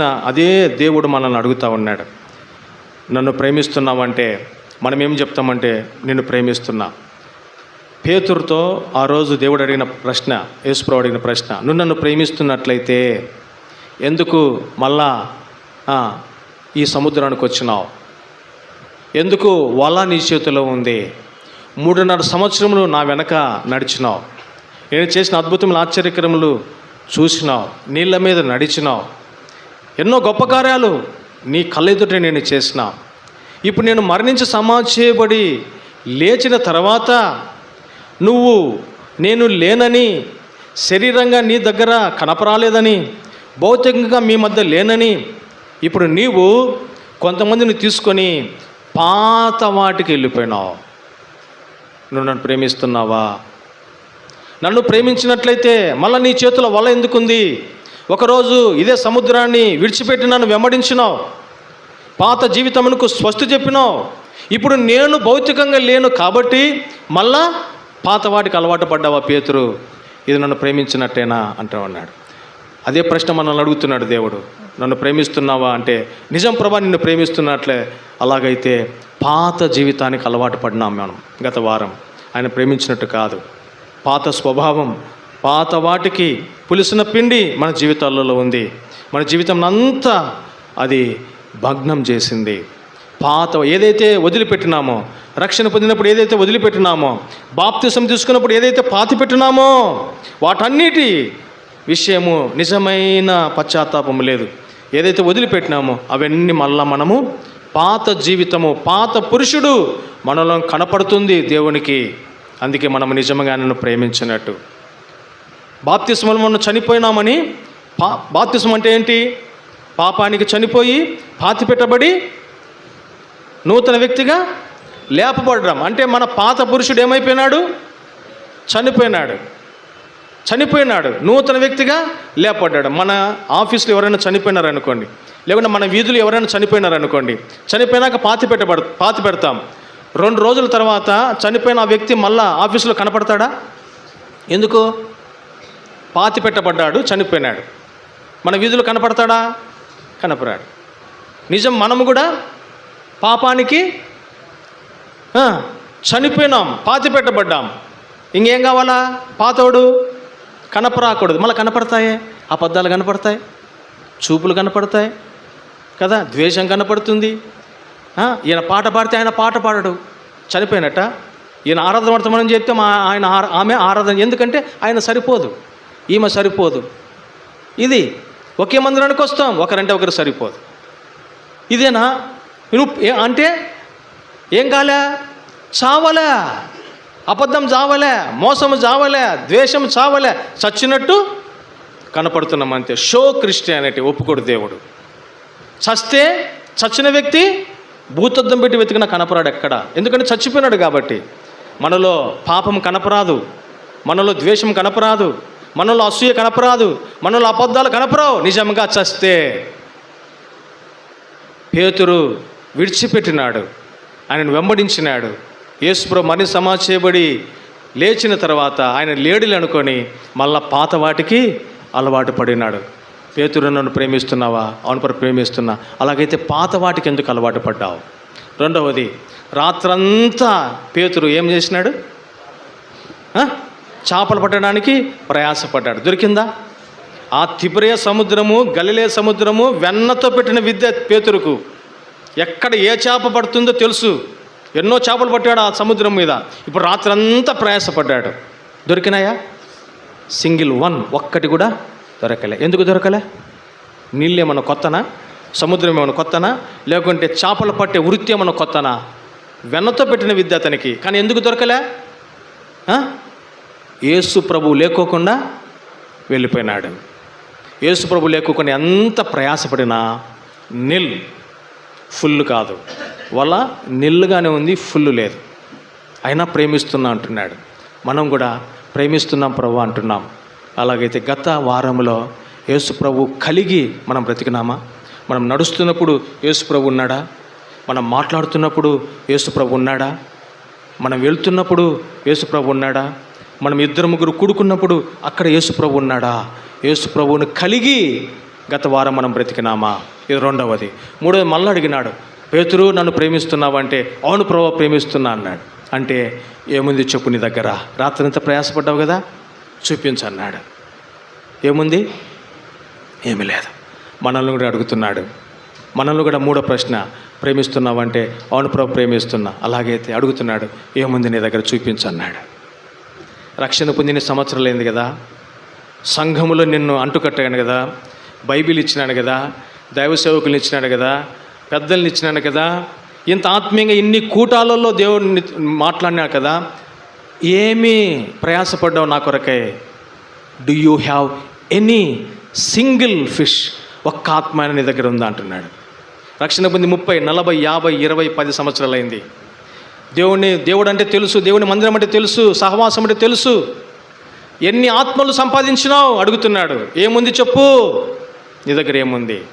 అదే దేవుడు మనల్ని అడుగుతూ ఉన్నాడు. నన్ను ప్రేమిస్తున్నావంటే మనం ఏం చెప్తామంటే నిన్ను ప్రేమిస్తున్నా. పేతురుతో ఆ రోజు దేవుడు అడిగిన ప్రశ్న యేసుప్రభు అడిగిన ప్రశ్న నువ్వు నన్ను ప్రేమిస్తున్నట్లయితే ఎందుకు మళ్ళా ఈ సముద్రానికి వచ్చినావు? ఎందుకు వల నీ చేతిలో ఉంది? మూడున్నర సంవత్సరములు నా వెనక నడిచినావు. నేను చేసిన అద్భుతములు ఆశ్చర్యకరములు చూసినావు. నీళ్ళ మీద నడిచినావు. ఎన్నో గొప్ప కార్యాలు నీ కళ్ళెదుట నేను చేసిన. ఇప్పుడు నేను మరణించి సమాధి చేయబడి లేచిన తర్వాత నువ్వు నేను లేనని శరీరంగా నీ దగ్గర కనపరాలేదని భౌతికంగా మీ మధ్య లేనని ఇప్పుడు నీవు కొంతమందిని తీసుకొని పాత వాటికి వెళ్ళిపోయినావు. నువ్వు నన్ను ప్రేమిస్తున్నావా? నన్ను ప్రేమించినట్లయితే మళ్ళీ నీ చేతుల వల ఎందుకుంది? ఒకరోజు ఇదే సముద్రాన్ని విడిచిపెట్టి నన్ను వెంబడించినావు. పాత జీవితమునకు స్వస్తి చెప్పినావు. ఇప్పుడు నేను భౌతికంగా లేను కాబట్టి మళ్ళా పాత వాటికి అలవాటు పడ్డావా పేతురు? ఇది నన్ను ప్రేమించినట్టేనా? అంటూ అదే ప్రశ్న మనల్ని అడుగుతున్నాడు దేవుడు. నన్ను ప్రేమిస్తున్నావా అంటే నిజం ప్రభా నిన్ను ప్రేమిస్తున్నట్లే. అలాగైతే పాత జీవితానికి అలవాటు పడినాం మనం గత వారం. ఆయన ప్రేమించినట్టు కాదు. పాత స్వభావం పాత వాటికి పులిసిన పిండి మన జీవితాలలో ఉంది. మన జీవితం అంతా అది భగ్నం చేసింది. పాత ఏదైతే వదిలిపెట్టినామో రక్షణ పొందినప్పుడు ఏదైతే వదిలిపెట్టినామో బాప్తిసం తీసుకున్నప్పుడు ఏదైతే పాతి పెట్టినామో వాటన్నిటి విషయము నిజమైన పశ్చాత్తాపం లేదు. ఏదైతే వదిలిపెట్టినామో అవన్నీ మళ్ళా మనము పాత జీవితము పాత పురుషుడు మనలో కనపడుతుంది దేవునికి. అందుకే మనము నిజంగా నన్ను ప్రేమించినట్టు. బాప్తిస్మలు మనం చనిపోయినామని పా బాప్తిస్మం అంటే ఏంటి? పాపానికి చనిపోయి పాతి పెట్టబడి నూతన వ్యక్తిగా లేపబడడం. అంటే మన పాత పురుషుడు ఏమైపోయినాడు? చనిపోయినాడు. చనిపోయినాడు. నూతన వ్యక్తిగా లేపడ్డాడు మన ఆఫీస్లో ఎవరైనా చనిపోయినారనుకోండి లేకుంటే మన వీధులు ఎవరైనా చనిపోయినారనుకోండి చనిపోయినాక పాతి పెట్టబడ పాతి పెడతాం. రెండు రోజుల తర్వాత చనిపోయిన ఆ వ్యక్తి మళ్ళా ఆఫీసులో కనపడతాడా? ఎందుకు? పాతి పెట్టబడ్డాడు చనిపోయినాడు. మన వీధులు కనపడతాడా? కనపరాడు. నిజం మనము కూడా పాపానికి చనిపోయినాం పాతి పెట్టబడ్డాం ఇంకేం కావాలా? పాతోడు కనపరాకూడదు. మళ్ళీ కనపడతాయే? అబద్ధాలు కనపడతాయి చూపులు కనపడతాయి కదా? ద్వేషం కనపడుతుంది. ఈయన పాట పాడితే ఆయన పాట పాడడు. చనిపోయినట్ట. ఈయన ఆరాధన పడతామని చెప్తే మా ఆయన ఆమె ఆరాధన ఎందుకంటే ఆయన సరిపోదు. ఈమె సరిపోదు. ఇది ఒకే మందిరానికి వస్తాం ఒకరంటే ఒకరు సరిపోదు. ఇదేనా? నువ్వు అంటే ఏం కాలే? చావలే. అబద్ధం చావలే మోసము చావలే ద్వేషం చావలే చచ్చినట్టు కనపడుతున్నాం అంతే. షో క్రిస్టియానిటీ ఒప్పుకోడు దేవుడు. చస్తే చచ్చిన వ్యక్తి భూతద్దం పెట్టి వెతికిన కనపరాడు ఎక్కడ? ఎందుకంటే చచ్చిపోయినాడు కాబట్టి. మనలో పాపం కనపరాదు. మనలో ద్వేషం కనపరాదు. మనలో అసూయ కనపరాదు మనలో అబద్ధాలు కనపరావు. నిజంగా చస్తే పేతురు విడిచిపెట్టినాడు ఆయనను వెంబడించినాడు. యేసుప్రభు మరి సమా చేయబడి లేచిన తర్వాత ఆయన లేడులు అనుకొని మళ్ళా పాత వాటికి అలవాటు పడినాడు. పేతురు నన్ను ప్రేమిస్తున్నావా? అవును ప్రభు ప్రేమిస్తున్నా. అలాగైతే పాత వాటికి ఎందుకు అలవాటు పడ్డావు? రెండవది రాత్రంతా పేతురు ఏం చేసినాడు? చేపలు పట్టడానికి ప్రయాసపడ్డాడు. దొరికిందా? ఆ తిపరే సముద్రము గలిలే సముద్రము వెన్నతో పెట్టిన విద్య పేతురుకు. ఎక్కడ ఏ చేప పడుతుందో తెలుసు. ఎన్నో చేపలు పట్టాడు ఆ సముద్రం మీద. ఇప్పుడు రాత్రంతా ప్రయాసపడ్డాడు. దొరికినాయా? సింగిల్ వన్ ఒక్కటి కూడా దొరకలే. ఎందుకు దొరకలే? నీళ్ళు ఏమన్నా కొత్తనా? సముద్రం ఏమైనా కొత్తనా? లేకుంటే చేపలు పట్టే వృత్తి ఏమైనా కొత్తనా? వెన్నతో పెట్టిన విద్య అతనికి. కానీ ఎందుకు దొరకలే? యేసు ప్రభు లేకోకుండా వెళ్ళిపోయినాడు. యేసు ప్రభు లేకోకుండా ఎంత ప్రయాసపడినా నిల్ ఫుల్ కాదు. వల్ల నిల్లుగానే ఉంది ఫుల్ లేదు. అయినా ప్రేమిస్తున్నా అంటున్నాడు. మనం కూడా ప్రేమిస్తున్నాం ప్రభు అంటున్నాం. అలాగైతే గత వారంలో యేసు ప్రభు కలిగి మనం బ్రతికినామా? మనం నడుస్తున్నప్పుడు యేసు ప్రభు ఉన్నాడా? మనం మాట్లాడుతున్నప్పుడు యేసు ప్రభు ఉన్నాడా? మనం వెళ్తున్నప్పుడు యేసుప్రభు ఉన్నాడా? మనం ఇద్దరు ముగ్గురు కూడుకున్నప్పుడు అక్కడ యేసుప్రభు ఉన్నాడా? యేసుప్రభువును కలిగి గత వారం మనం బ్రతికినామా? ఇది రెండవది. మూడవది మళ్ళీ అడిగినాడు పేతురు నన్ను ప్రేమిస్తున్నావు అంటే అవును ప్రభు ప్రేమిస్తున్నా అన్నాడు. అంటే ఏముంది చెప్పు నీ దగ్గర? రాత్రంతా ప్రయాసపడ్డావు కదా? చూపించన్నాడు ఏముంది? ఏమీ లేదు. మనల్ని కూడా అడుగుతున్నాడు. మనల్ని కూడా మూడో ప్రశ్న ప్రేమిస్తున్నావంటే అవును ప్రభు ప్రేమిస్తున్నా అలాగైతే అడుగుతున్నాడు ఏముంది నీ దగ్గర? చూపించన్నాడు రక్షణ పొందిన సంవత్సరాలైంది కదా. సంఘములో నిన్ను అంటుకట్టాను కదా. బైబిల్ ఇచ్చినాడు కదా. దైవ సేవకులు ఇచ్చినాడు కదా. పెద్దల్ని ఇచ్చినాడు కదా. ఇంత ఆత్మీయంగా ఇన్ని కూటాలలో దేవుడిని మాట్లాడినా కదా. ఏమీ ప్రయాసపడ్డావు నా కొరకే. Do you have any single fish ఒక్క ఆత్మ అయినా నీ దగ్గర ఉందా అంటున్నాడు. రక్షణ పొంది ముప్పై నలభై యాభై ఇరవై పది సంవత్సరాలు అయింది. దేవుని దేవుడు అంటే తెలుసు దేవుని మందిరం అంటే తెలుసు సహవాసం అంటే తెలుసు. ఎన్ని ఆత్మలు సంపాదించినావు? అడుగుతున్నాడు. ఏముంది చెప్పు. నీ దగ్గర ఏముంది?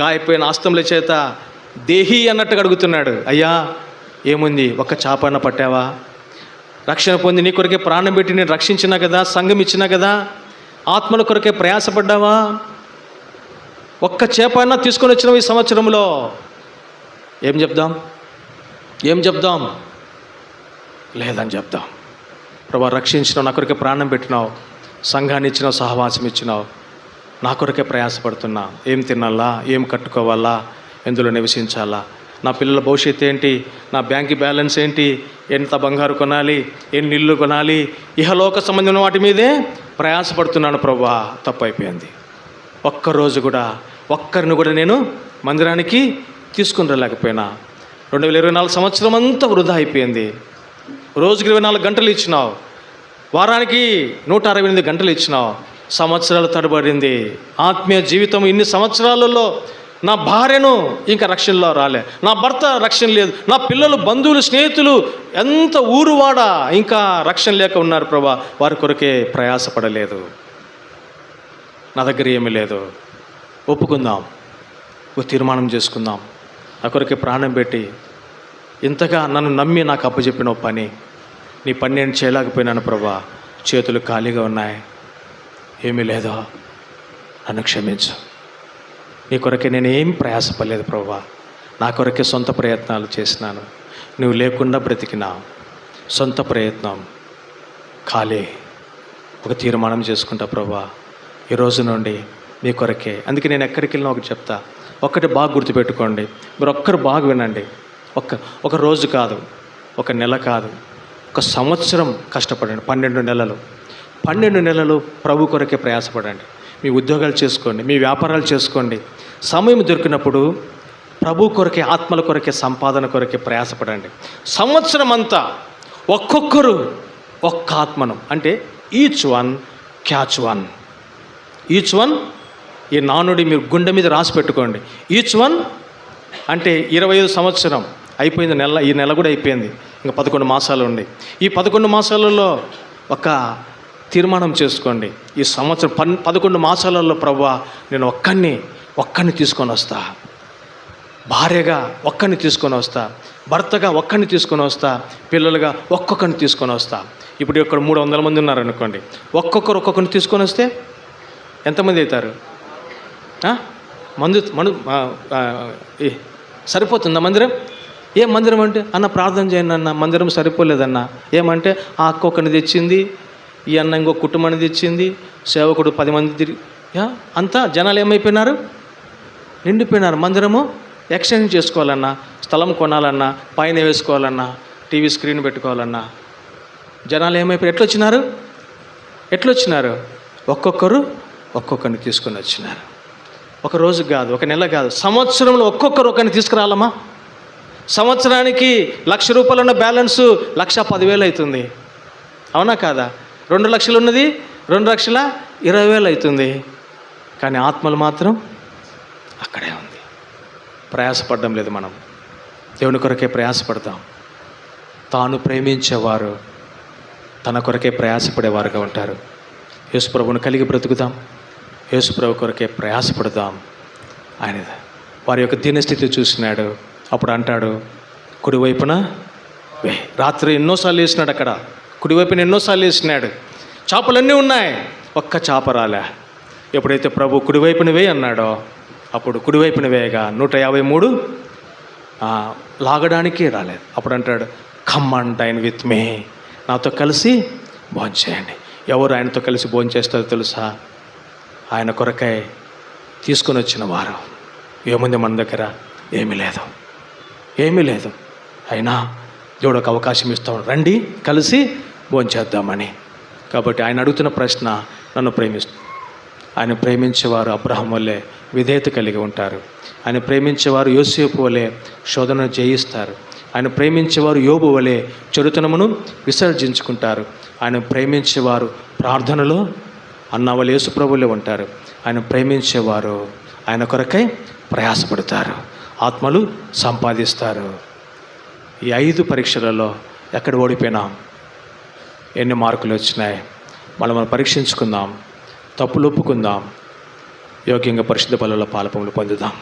గాయపోయిన ఆస్తముల చేత దేహి అన్నట్టుగా అడుగుతున్నాడు. అయ్యా ఏముంది? ఒక్క చాపన్న పట్టావా? రక్షణ పొంది నీ కొరకే ప్రాణం పెట్టి నేను రక్షించినా కదా? సంఘం ఇచ్చినా కదా? ఆత్మల కొరకే ప్రయాసపడ్డావా? ఒక్క చేపన్నా తీసుకొని వచ్చినావు ఈ సంవత్సరంలో. ఏం చెప్దాం? ఏం చెప్దాం? లేదని చెప్దాం. ప్రభా రక్షించినావు నా కొరకే ప్రాణం పెట్టినావు సంఘాన్ని ఇచ్చినావు సహవాసం ఇచ్చినావు. నా కొరకే ప్రయాసపడుతున్నా. ఏం తినాలా? ఏం కట్టుకోవాలా? ఎందులో నివసించాలా నా పిల్లల భవిష్యత్తు ఏంటి? నా బ్యాంక్ బ్యాలెన్స్ ఏంటి? ఎంత బంగారు కొనాలి? ఎన్ని ఇల్లు కొనాలి? ఇహలోక సంబంధమైన వాటి మీదే ప్రయాసపడుతున్నాను ప్రభా. తప్పు అయిపోయింది ఒక్కరోజు కూడా ఒక్కరిని కూడా నేను మందిరానికి తీసుకుని రాలేకపోయినా. రెండు వేల ఇరవై నాలుగు సంవత్సరం అంతా వృధా అయిపోయింది. రోజుకి ఇరవై నాలుగు గంటలు ఇచ్చినావు. వారానికి నూట అరవై ఎనిమిది గంటలు ఇచ్చినావు. సంవత్సరాలు తడబడింది. ఆత్మీయ జీవితం ఇన్ని సంవత్సరాలలో నా భార్యను ఇంకా రక్షణలో రాలే. నా భర్త రక్షణ లేదు. నా పిల్లలు బంధువులు స్నేహితులు ఎంత ఊరువాడ ఇంకా రక్షణ లేక ఉన్నారు ప్రభా. వారి కొరకే ప్రయాసపడలేదు. నా దగ్గర ఏమీ లేదు. ఒప్పుకుందాం. ఓ తీర్మానం చేసుకుందాం. నా కొరకే ప్రాణం పెట్టి ఇంతగా నన్ను నమ్మి నాకు అప్పచెప్పిన పని. నీ పని నేను చేయలేకపోయినాను ప్రభా. చేతులు ఖాళీగా ఉన్నాయి. ఏమీ లేదో. నన్ను క్షమించు. నీ కొరకే నేను ఏం ప్రయాసపడలేదు ప్రభా. నా కొరకే సొంత ప్రయత్నాలు చేసినాను. నువ్వు లేకుండా బ్రతికినా. సొంత ప్రయత్నం. ఖాళీ. ఒక తీర్మానం చేసుకుంటా ప్రభా. ఈ రోజు నుండి నీ కొరకే. అందుకే నేను ఎక్కడికి వెళ్ళినా ఒకటి చెప్తా. ఒక్కటి బాగా గుర్తుపెట్టుకోండి. మీరు ఒక్కరు బాగా వినండి. ఒక్క ఒక రోజు కాదు ఒక నెల కాదు ఒక సంవత్సరం కష్టపడండి. పన్నెండు నెలలు. పన్నెండు నెలలు ప్రభు కొరకే ప్రయాసపడండి. మీ ఉద్యోగాలు చేసుకోండి మీ వ్యాపారాలు చేసుకోండి. సమయం దొరికినప్పుడు ప్రభు కొరకే ఆత్మల కొరకే సంపాదన కొరకే ప్రయాసపడండి. సంవత్సరం అంతా ఒక్కొక్కరు ఒక్క ఆత్మను. అంటే each one catch one. Each one ఈ నానుడి మీరు గుండె మీద రాసి పెట్టుకోండి. ఈచ్ వన్ అంటే ఇరవై ఐదు సంవత్సరం అయిపోయింది నెల ఈ నెల కూడా అయిపోయింది. ఇంకా పదకొండు మాసాలు ఉంది. ఈ పదకొండు మాసాలలో ఒక తీర్మానం చేసుకోండి. ఈ సంవత్సరం పన్ పదకొండు మాసాలలో ప్రభా నేను ఒక్కడిని ఒక్కడిని తీసుకొని వస్తా. భార్యగా ఒక్కడిని తీసుకొని వస్తా. భర్తగా ఒక్కడిని తీసుకొని వస్తా. పిల్లలుగా ఒక్కొక్కరిని తీసుకొని వస్తా. ఇప్పుడు ఇక్కడ మూడు వందల మంది ఉన్నారనుకోండి. ఒక్కొక్కరు ఒక్కొక్కరిని తీసుకొని వస్తే ఎంతమంది అవుతారు? మందు మను ఏ, సరిపోతుందా మందిరం? ఏ మందిరం అంటే? అన్న ప్రార్థన చేయండి అన్న మందిరం సరిపోలేదన్న. ఏమంటే ఆ అక్క ఒకరిని తెచ్చింది ఈ అన్న ఇంకో కుటుంబాన్ని తెచ్చింది సేవకుడు పది మంది తిరిగి అంతా జనాలు ఏమైపోయినారు? నిండిపోయినారు. మందిరము ఎక్స్చేంజ్ చేసుకోవాలన్నా స్థలం కొనాలన్నా పైన వేసుకోవాలన్నా టీవీ స్క్రీన్ పెట్టుకోవాలన్నా. జనాలు ఏమైపోయి ఎట్లొచ్చినారు? ఎట్లొచ్చినారు? ఒక్కొక్కరు ఒక్కొక్కరిని తీసుకొని వచ్చినారు. ఒక రోజు కాదు ఒక నెల కాదు. సంవత్సరంలో ఒక్కొక్కరు ఒకరిని తీసుకురాలమ్మా సంవత్సరానికి లక్ష రూపాయలు ఉన్న బ్యాలెన్స్ లక్ష పదివేలు అవుతుంది. అవునా కాదా? రెండు లక్షలు ఉన్నది రెండు లక్షల ఇరవై వేలు అవుతుంది. కానీ ఆత్మలు మాత్రం అక్కడే ఉంది. ప్రయాసపడడం లేదు మనం. దేవుని కొరకే ప్రయాసపడతాం. తాను ప్రేమించేవారు తన కొరకే ప్రయాసపడేవారుగా ఉంటారు. యేసుప్రభుని కలిగి బ్రతుకుతాం యేసుప్రభు కొరకే ప్రయాసపడదాం ఆయన వారి యొక్క దీనస్థితి చూసినాడు. అప్పుడు అంటాడు కుడివైపున రాత్రి ఎన్నోసార్లు వేసినాడు అక్కడ. కుడివైపున ఎన్నోసార్లు వేసినాడు చేపలన్నీ ఉన్నాయి. ఒక్క చేప రాలే. ఎప్పుడైతే ప్రభు కుడివైపున వేయి అన్నాడో అప్పుడు కుడివైపున వేయగా నూట యాభై మూడు లాగడానికి రాలేదు. అప్పుడు అంటాడు కమ్ అండ్ ఆయన విత్ మీ నాతో కలిసి భోంచేయండి. ఎవరు ఆయనతో కలిసి భోంచేస్తారో తెలుసా? ఆయన కొరకై తీసుకొని వచ్చిన వారు. ఏముంది మన దగ్గర ఏమీ లేదు. ఏమీ లేదు. అయినా దేవుడు ఒక అవకాశం ఇస్తాం రండి కలిసి భోంచేద్దామని కాబట్టి ఆయన అడుగుతున్న ప్రశ్న నన్ను ప్రేమిస్తు ఆయన ప్రేమించేవారు అబ్రహం వల్లే విధేయత కలిగి ఉంటారు. ఆయన ప్రేమించేవారు యోసేపు వలె శోధనను జయిస్తారు. ఆయన ప్రేమించేవారు యోబు వలె చరుతనమును విసర్జించుకుంటారు. ఆయన ప్రేమించేవారు ప్రార్థనలో అన్న వాళ్ళు యేసుప్రభులే ఉంటారు. ఆయన ప్రేమించేవారు. ఆయన కొరకై ప్రయాసపడతారు. ఆత్మలు సంపాదిస్తారు. ఈ ఐదు పరీక్షలలో ఎక్కడ ఓడిపోయినాం? ఎన్ని మార్కులు వచ్చినాయి? మనం మనం పరీక్షించుకుందాం. తప్పులు ఒప్పుకుందాం. యోగ్యంగా పరిశుద్ధ పనుల పాలపములు పొందుదాం.